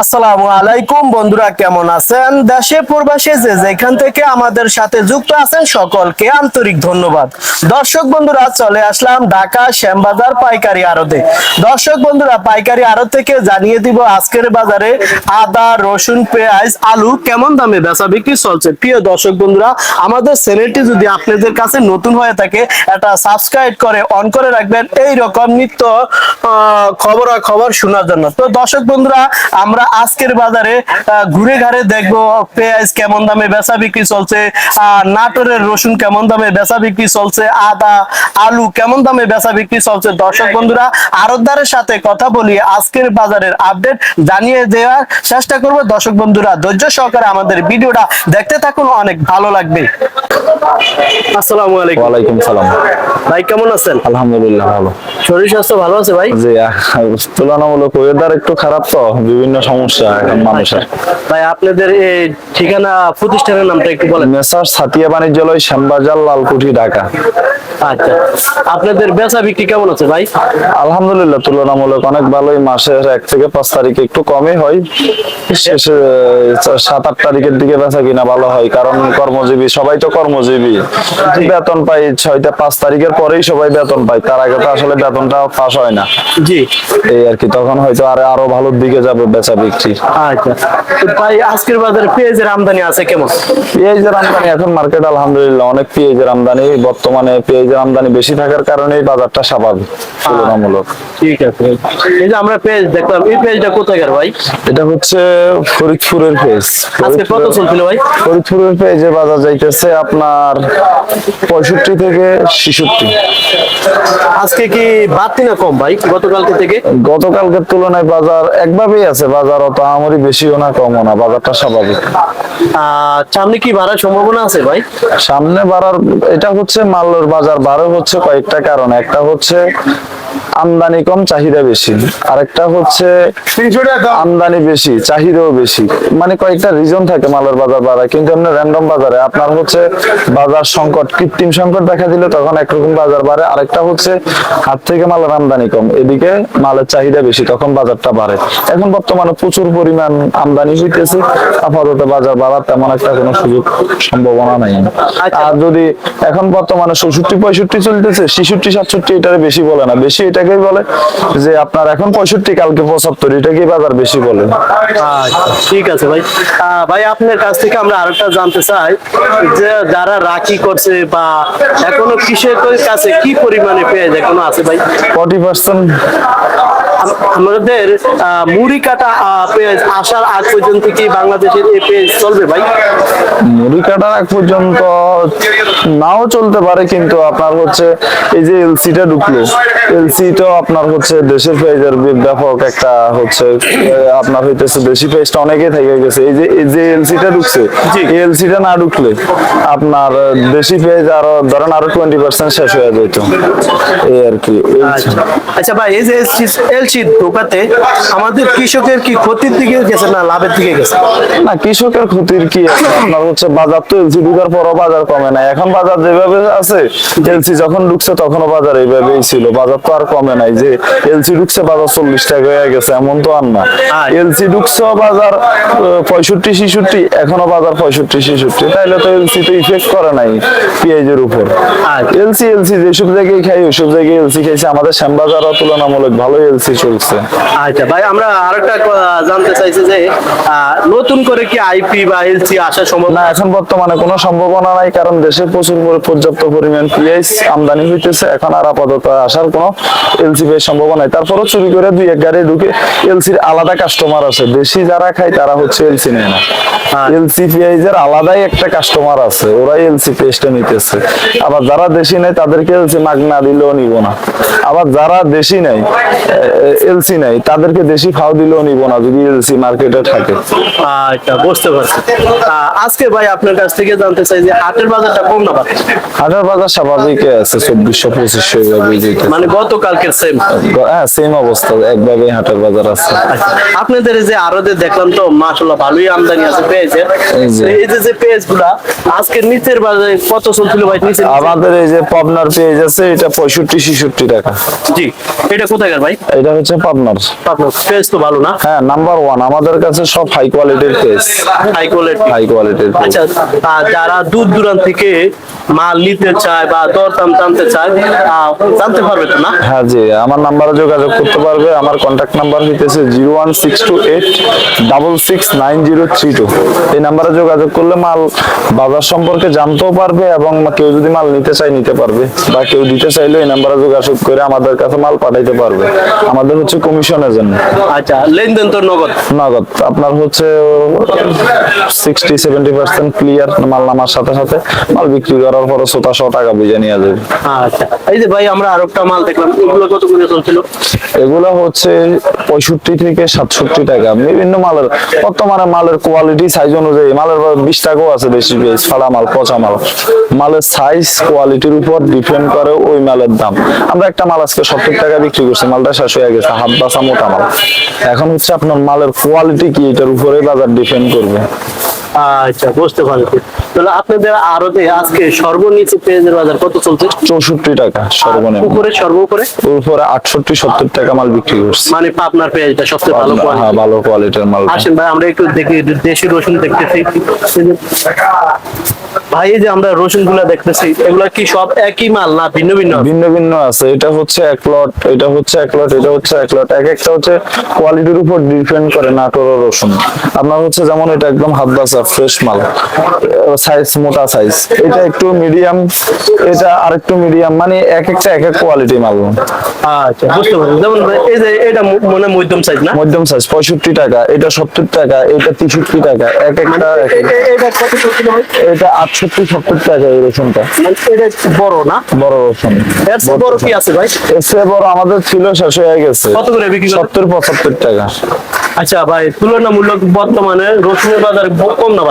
আসসালামু বন্ধুরা, কেমন আছেন? দেশে, প্রবাসে যে যেখান থেকে আমাদের সাথে যুক্ত আছেন, সকলকে আন্তরিক ধন্যবাদ। দর্শক বন্ধুরা, চলে আসলাম ঢাকা শ্যামবাজার পাইকারি আড়তে। দর্শক বন্ধুরা, পাইকারি আড়ত থেকে জানিয়ে দিব আজকের বাজারে আদা, রসুন, পেঁয়াজ, আলু কেমন দামে বেচা বিক্রি চলছে। প্রিয় দর্শক বন্ধুরা, আমাদের চ্যানেলটি যদি আপনাদের কাছে নতুন হয়ে থাকে, এটা সাবস্ক্রাইব করে অন করে রাখবেন। এই রকম নিত্য খবর খবর শোনার জন্য। তো দর্শক বন্ধুরা, আমরা আজকের বাজারে ঘুরে ঘাড়ে দেখব পেঁয়াজ কেমন দামে, বেচা বিক্রি চলছে নাটোরের রসুন কেমন দামে, বেচা বিক্রি চলছে, আদা আলু কেমন দামে বেচা বিক্রি চলছে? দর্শক বন্ধুরা আরতদারের সাথে কথা বলি আজকের বাজারের আপডেট জানিয়ে দেওয়ার চেষ্টা করব। দর্শক বন্ধুরা ধৈর্য সহকারে আমাদের ভিডিওটা দেখতে থাকুন অনেক ভালো লাগবে। আসসালামু আলাইকুম। ওয়ালাইকুম সালাম। ভাই কেমন আছেন? আলহামদুলিল্লাহ ভালো। শরীর স্বাস্থ্য ভালো আছে ভাই? জি তুলনামূলক ওয়েদার একটু খারাপ তো বিভিন্ন সমস্যা এখন মানুষের। ভাই আপনাদের এই ঠিকানা প্রতিষ্ঠানের নামটা একটু বলেন। মেসার সাতিয়া বাণিজ্যালয় শ্যামবাজার লালকুঠি ঢাকা। আচ্ছা। আপনাদের বেচা বিক্রি কেমন আছে ভাই? আলহামদুলিল্লাহ তুলনামূলক অনেক ভালোই। মাসের এক থেকে পাঁচ তারিখে একটু কমই হয়। শেষে সাত আট তারিখের দিকে বেচা কিনা ভালো হয় কারণ কর্মজীবী সবাই তো কর্মজীবী। বেতন পাই ছয়টা পাঁচ তারিখের পরেই সবাই বেতন পায় তার আগে তো আসলে বেতনটা পাস হয় না। জি। এই আর কি তখন হয়তো আরে আরও ভালোর দিকে যাবে বেচা বিক্রি। আচ্ছা। ভাই আজকের বাজারে পেঁয়াজের আমদানি আছে কেমন? পেঁয়াজের আমদানি এখন মার্কেট আলহামদুলিল্লাহ অনেক পেঁয়াজের আমদানি। বর্তমানে পেঁয়াজের আমদানি বেশি থাকার কারণে বাজারটা স্বাভাবিক তুলনামূলক। ঠিক আছে। এই যে আমরা পেঁয়াজ দেখলাম এই পেঁয়াজটা কোথাকার ভাই? এটা হচ্ছে ফরিদপুরের পেঁয়াজ। আজকে কত চলছিল ভাই? ফরিদপুরের পেঁয়াজের বাজার যাইতেছে আপনার পঁয়ষট্টি থেকে ছেষট্টি। আজকে কি বাড়তি না কম ভাই গতকালকে থেকে? গতকালকের তুলনায় বাজার একভাবেই আছে বাজার অত আমারই বেশিও না কমও না বাজারটা স্বাভাবিক। সামনে কি বাড়ার সম্ভাবনা আছে ভাই? সামনে বাড়ার এটা হচ্ছে মালের বাজার বাড়ে হচ্ছে কয়েকটা কারণ। একটা হচ্ছে আমদানি কম চাহিদা বেশি। আরেকটা হচ্ছে আমদানি বেশি চাহিদাও বেশি। মানে কয়েকটা রিজন থাকে মালের বাজার বাড়ায়। কিন্তু এমনি র্যান্ডম বাজারে আপনার হচ্ছে বাজার সংকট কৃত্রিম সংকট দেখা দিলে তখন একরকম বাজার বাড়ে। আরেকটা হচ্ছে হাত থেকে মালের আমদানি কম এদিকে মালের চাহিদা বেশি তখন বাজারটা বাড়ে। এখন বর্তমানে প্রচুর পরিমাণ আমদানি হইতেছে। আপাতত বাজার বাড়ার তেমন একটা কোনো সুযোগ সম্ভাবনা নাই। আচ্ছা। আর যদি এখন বর্তমানে ষষট্টি পঁয়ষট্টি চলতেছে ছেষট্টি সাতষট্টি এটারে বেশি বলে না। বেশি এটাকেই বলে যে আপনার এখন পঁয়ষট্টি কালকে পঁচাত্তর এটাকেই বাজার বেশি বলে। আচ্ছা ঠিক আছে ভাই। আহ, ভাই আপনার কাছ থেকে আমরা আরেকটা জানতে চাই যে যারা রাখি করছে বা এখনও কৃষকের কাছে কি পরিমাণে পেঁয়াজ এখনও আছে ভাই? ফর্টি পার্সেন্ট আমাদের মুড়ি কাটা পেঁয়াজ আসার আগ পর্যন্ত কি বাংলাদেশের এই পেঁয়াজ চলবে ভাই? মুড়ি কাটার আগ পর্যন্ত নাও চলতে পারে কিন্তু আপনার হচ্ছে এই যে এলসিটা ঢুকলো এলসিটাও আপনার হচ্ছে দেশের পেঁয়াজের ব্যাপক একটা হচ্ছে আপনার হইতেছে দেশি পেঁয়াজটা অনেকেই থেকে গেছে। এই যে এই যে এলসিটা ঢুকছে এই এলসিটা না ঢুকলে আপনার দেশি পেঁয়াজ আরও ধরেন আরও টোয়েন্টি পার্সেন্ট শেষ হয়ে যেত এই আর কি আচ্ছা। আচ্ছা ভাই এই যে এলসি ঢোকাতে আমাদের কৃষকের কি ক্ষতির দিকে গেছে না লাভের দিকে গেছে? না কৃষকের ক্ষতির কি আপনার হচ্ছে বাজার তো এলসি ঢুকার পরও বাজার কমে না এখন বাজার যেভাবে আছে এলসি যখন ঢুকছে তখনও বাজার এইভাবেই ছিল। বাজার তো আর কমে নাই যে এলসি ঢুকছে বাজার চল্লিশ টাকা হয়ে গেছে এমন তো আর না। এলসি ঢুকছে বাজার পঁয়ষট্টি ছেষট্টি এখনও বাজার পঁয়ষট্টি ছেষট্টি। তাইলে তো এলসি তো ইফেক্ট করে নাই পেঁয়াজের উপর। এলসি এলসি যেসব জায়গায় খাই ওইসব জায়গায় এলসি খাইছে। আমাদের শ্যামবাজারও তুলনামূলক ভালো এলসি চলছে। আচ্ছা ভাই আমরা আরেকটা জানতে চাইছি যে নতুন করে কি আইপি বা এলসি আসার সম্ভব না এখন বর্তমানে কোনো সম্ভাবনা নাই কারণ দেশে প্রচুর পর্যাপ্ত পরিমাণ পিএস আমদানি হইতেছে। এখন আর আপাতত আসার কোনো এলসি পেয়ে সম্ভাবনা নাই। তারপরও চুরি করে দুই এক গাড়ি ঢুকে এলসির আলাদা কাস্টমার আছে। দেশি যারা খায় তারা হচ্ছে এলসি নেয় না। এলসি পেঁয়াজের আলাদাই একটা কাস্টমার আছে। ওরাই এলসি পেস্টটা নিতেছে। আবার যারা দেশি নেয় তাদেরকে এলসি মাগ না দিলেও নিব না। আবার যারা দেশি নেয় এলসি নেয় তাদেরকে দেশি ফাও দিলেও নিব না যদি এলসি মার্কেটে থাকে। আচ্ছা বুঝতে পারছি। আজকে ভাই আপনার কাছ থেকে জানতে চাই যে হাটের বাজারটা কম না বাড়ছে? হাটের বাজার স্বাভাবিক আছে চব্বিশশো পঁচিশশো যেতে মানে গতকালকের সেম হ্যাঁ সেম অবস্থা একভাবে হাটের বাজার আছে। আপনাদের এই যে আরও দেখলাম তো মাশাল্লাহ ভালোই আমদানি আছে পেঁয়াজের। এই যে। যে যে পেঁয়াজগুলা আজকের নিচের বাজারে কত চলছিল ভাই? নিচের আমাদের এই যে পাবনার পেঁয়াজ আছে এটা পঁয়ষট্টি ছেষট্টি টাকা। জি এটা কোথায় ভাই? এটা হচ্ছে পাবনার। পেজ তো ভালো না? হ্যাঁ নাম্বার ওয়ান আমাদের কাছে সব হাই কোয়ালিটির পেস হাই কোয়ালিটি হাই কোয়ালিটির আচ্ছা যারা দূর দূরান্ত থেকে মাল নিতে চায় বা দরদাম জানতে চায় জানতে পারবে তো না? হ্যাঁ জি আমার নাম্বারে যোগাযোগ করতে পারবে। আমার কন্ট্যাক্ট নাম্বার হইতেছে zero one six two eight double six nine zero three two এই নাম্বারে যোগাযোগ করলে মাল বাজার সম্পর্কে জানতেও পারবে এবং কেউ যদি মাল নিতে চায় নিতে পারবে। বা কেউ দিতে চাইলে এই নাম্বারে যোগাযোগ করে আমাদের কাছে মাল পাঠাইতে পারবে। আমাদের হচ্ছে কমিশনের জন্য। আচ্ছা লেনদেন তো নগদ? নগদ। আপনার হচ্ছে সিক্সটি সেভেন্টি পার্সেন্ট ক্লিয়ার মাল নামার সাথে সাথে মাল বিক্রি করার পরে শতাংশ টাকা বুঝে নিয়ে যাবে। আচ্ছা এই যে ভাই আমরা আর একটা মাল দেখলাম এগুলো কত করে চলছিল? এগুলো হচ্ছে পঁয়ষট্টি থেকে সাতষট্টি টাকা। বিভিন্ন মালের বর্তমানে মালের কোয়ালিটি সাইজ অনুযায়ী মালের বিশ টাকাও আছে বেশি বেশ ফাড়া মাল পচা মাল। মালের সাইজ কোয়ালিটির উপর ডিপেন্ড করে ওই মালের দাম। আমরা একটা মাল আজকে সত্তর টাকা বিক্রি করছি মালটা শেষ হয়ে গেছে হাত বাসা মোটা মাল। এখন হচ্ছে আপনার মালের কোয়ালিটি কি, এটার উপরে বাজার ডিপেন্ড করবে। আচ্ছা বুঝতে পারছি। তাহলে আপনাদের আরতে আজকে সর্বনিচে পেঁয়াজের বাজার কত চলছে? চৌষট্টি টাকা সর্বনিম্ন। উপরে সর্বোপরে উপরে? আটষট্টি সত্তর টাকা মাল বিক্রি করছি। মানে পাবনার পেঁয়াজটা সবচেয়ে ভালো হ্যাঁ ভালো কোয়ালিটির মাল। আসেন ভাই আমরা একটু দেখি দেশি রসুন দেখতেছি। ভাই যে আমরা রসুনগুলা দেখতেছি এগুলা কি সব একই মাল না ভিন্ন ভিন্ন? ভিন্ন ভিন্ন আছে। এটা হচ্ছে এক লট এটা হচ্ছে এক লট এটা হচ্ছে এক লট। এক একটা হচ্ছে কোয়ালিটির উপর ডিপেন্ড করে নাটোর রসুন। আপনার হচ্ছে যেমন এটা একদম হাত বাসা ফ্রেশ মাল। সাইজ মোটা সাইজ এটা একটু মিডিয়াম এটা আরেকটু মিডিয়াম মানে এক একটা এক এক কোয়ালিটি মাল। আচ্ছা বুঝতে পারছি যেমন এই যে এটা মনে মধ্যম সাইজ না? মধ্যম সাইজ পঁয়ষট্টি টাকা এটা সত্তর টাকা এটা তেষট্টি টাকা এক একটা এটা কত? এটা আটষট্টি সত্তর টাকা এই রসুনটা এটা বড় না? বড় রসুন এর চেয়ে বড় কি আছে ভাই? এর চেয়ে বড় আমাদের ছিল শেষ হয়ে গেছে। কত করে বিক্রি করে সত্তর পঁচাত্তর টাকা। আচ্ছা ভাই তুলনামূলক বর্তমানে রসুনের বাজার কম না?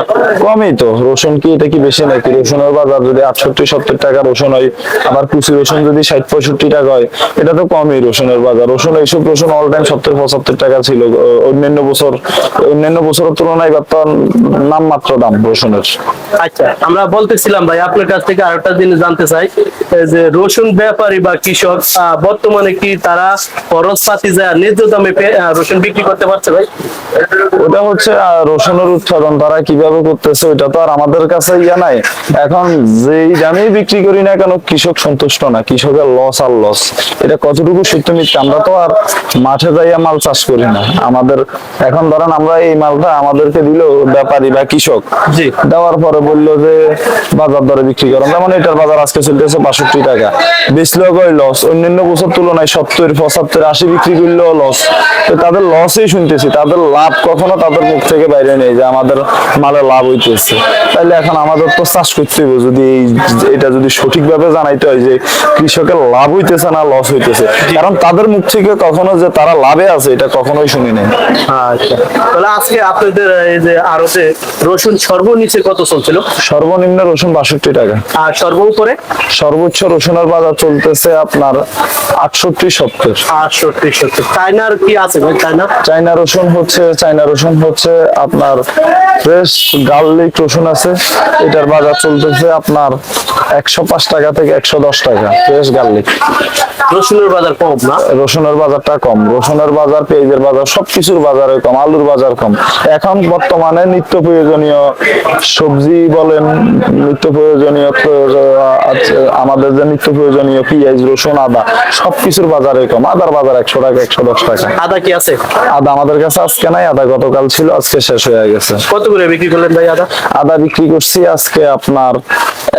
কমই তো রসুন কি এটা কি বেশি নাকি? রসুনের বাজার যদি আটষট্টি সত্তর টাকা রসুন হয় আবার কুচি রসুন যদি ষাট পঁয়ষট্টি টাকা হয় এটা তো কমই রসুনের বাজার। রসুন এইসব রসুন অল টাইম সত্তর পঁচাত্তর টাকা ছিল। অন্যান্য বছর অন্যান্য বছরের তুলনায় এবার তো নামমাত্র দাম রসুনের। আচ্ছা আমরা বলতেছিলাম ভাই আপনার কাছ থেকে আরেকটা জিনিস জানতে চাই। যে রসুন ব্যাপারী বা কৃষক বর্তমানে কি তারা খরচ পাতি যা ন্যায্য দামে রসুন বিক্রি করতে পারছে ভাই? ওটা হচ্ছে রসুনের উৎপাদন তারা কীভাবে করতেছে ওইটা তো আর আমাদের কাছে ইয়া নাই। এখন যেই দামেই বিক্রি করি না কেন কৃষক সন্তুষ্ট না কৃষকের লস আর লস এটা কতটুকু সত্য মিথ্যা আমরা তো আর মাঠে যাইয়া মাল চাষ করি না। আমাদের এখন ধরেন আমরা এই মালটা আমাদেরকে দিল ব্যাপারী বা কৃষক। দেওয়ার পরে বলল যে বাজার দরে বিক্রি করেন যেমন এটার বাজার আজকে চলতেছে বাষট্টি টাকা। বেচলেও গই লস অন্যান্য বছর তুলনায় সত্তর পঁচাত্তর আশি বিক্রি করলেও লস তো তাদের লসই শুনতেছি। তাদের লাভ কখনো তাদের মুখ থেকে বাইরে নেই যে আমাদের মালে লাভ হইতেছে। তাইলে এখন আমাদের তো চাষ করতে হবে যদি এই এটা যদি সঠিকভাবে জানাইতে হয় যে কৃষকের লাভ হইতেছে না লস হইতেছে। কারণ তাদের মুখ থেকে কখনো যে তারা লাভে আছে এটা কখনোই শুনি নাই। আচ্ছা। তাহলে আজকে আপনাদের এই যে আড়তে রসুন সর্বনিচে কত চলছিল? সর্বনিম্ন রসুন বাষট্টি টাকা। আর সর্ব উপরে? সর্বোচ্চ রসুনের বাজার চলতেছে আপনার আটষট্টি সত্তর। আটষট্টি সত্তর। চায়নার কি আছে ভাই? চায়না? চাইনা রসুন হচ্ছে চাইনা রসুন হচ্ছে আপনার ফ্রেশ গার্লিক রসুন আছে। এটার বাজার চলতেছে আপনার একশো পাঁচ টাকা থেকে একশো দশ টাকা ফ্রেশ গার্লিক। রসুনের বাজার কম না? রসুনের বাজারটা কম। রসুনের বাজার পেঁয়াজের বাজার সবকিছুর বাজারে কম আলুর বাজার কম। এখন বর্তমানে নিত্য প্রয়োজনীয় সবজি বলেন নিত্য প্রয়োজনীয় আমাদের যে নিত্য প্রয়োজনীয় পেঁয়াজ রসুন আদা সবকিছুর বাজারে কম আদার বাজার একশো টাকা একশো দশ টাকা। আদা কি আছে? আদা আমাদের কাছে আজকে নাই আদা গতকাল ছিল আজকে শেষ হয়ে গেছে। কত করে বিক্রি করলেন ভাই আদা? আদা বিক্রি করছি আজকে আপনার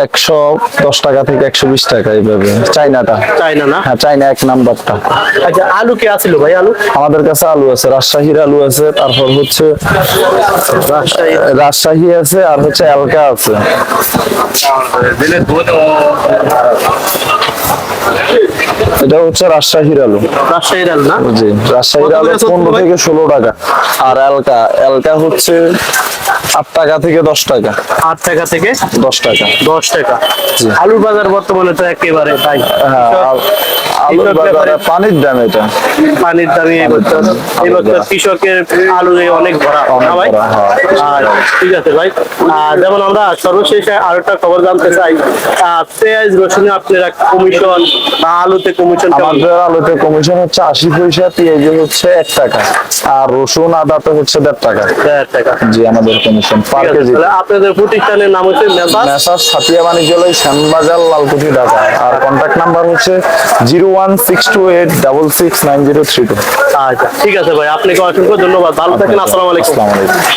একশো দশ টাকা থেকে একশো বিশ টাকা এইভাবে। চাইনাটা চায়না না? হ্যাঁ চাইনা এক নাম্বারটা। আচ্ছা আলু কি আছিল ভাই আলু? আমাদের কাছে আলু আছে রাজশাহীর আলু আছে তারপর হচ্ছে রাজশাহী। রাজশাহী আছে আর হচ্ছে এলকা আছে। এটা হচ্ছে রাজশাহীর আলু। রাজশাহীর আলু না? জি রাজশাহীর আলু পনেরো থেকে ষোলো টাকা। আর এলকা এলকা হচ্ছে আট টাকা থেকে দশ টাকা। আট টাকা থেকে দশ টাকা। দশ টাকা। আলুর বাজার বর্তমানে তো একেবারে তাই? হ্যাঁ, আলুর বাজারে পানির দাম এটা। পানির দামি এই বছর এই বছর কৃষকের আলু অনেক ভরা না ভাই? ঠিক আছে ভাই। যেমন আমরা সর্বশেষ আর একটা খবর জানতে চাই। পেঁয়াজ রসুনে আপনারা কমিশন বা আলুতে কমিশন আমাদের আলুতে কমিশন হচ্ছে আশি পয়সা পেঁয়াজে হচ্ছে এক টাকা। আর রসুন আদাতে হচ্ছে দেড় টাকা। দেড় টাকা। জি আমাদের কমিশন পার কেজি। আপনাদের প্রতিষ্ঠানের নাম হচ্ছে মেসাজ মেসার সাতিয়া বাণিজ্যালয় শ্যামবাজার লালকুঠি ঢাকা। আর কন্ট্যাক্ট নাম্বার হচ্ছে zero one six two eight double six nine zero three two আচ্ছা ঠিক আছে ভাই আপনাকে অসংখ্য ধন্যবাদ। ভালো থাকেন আসসালামু আলাইকুম। আসসালামু আলাইকুম।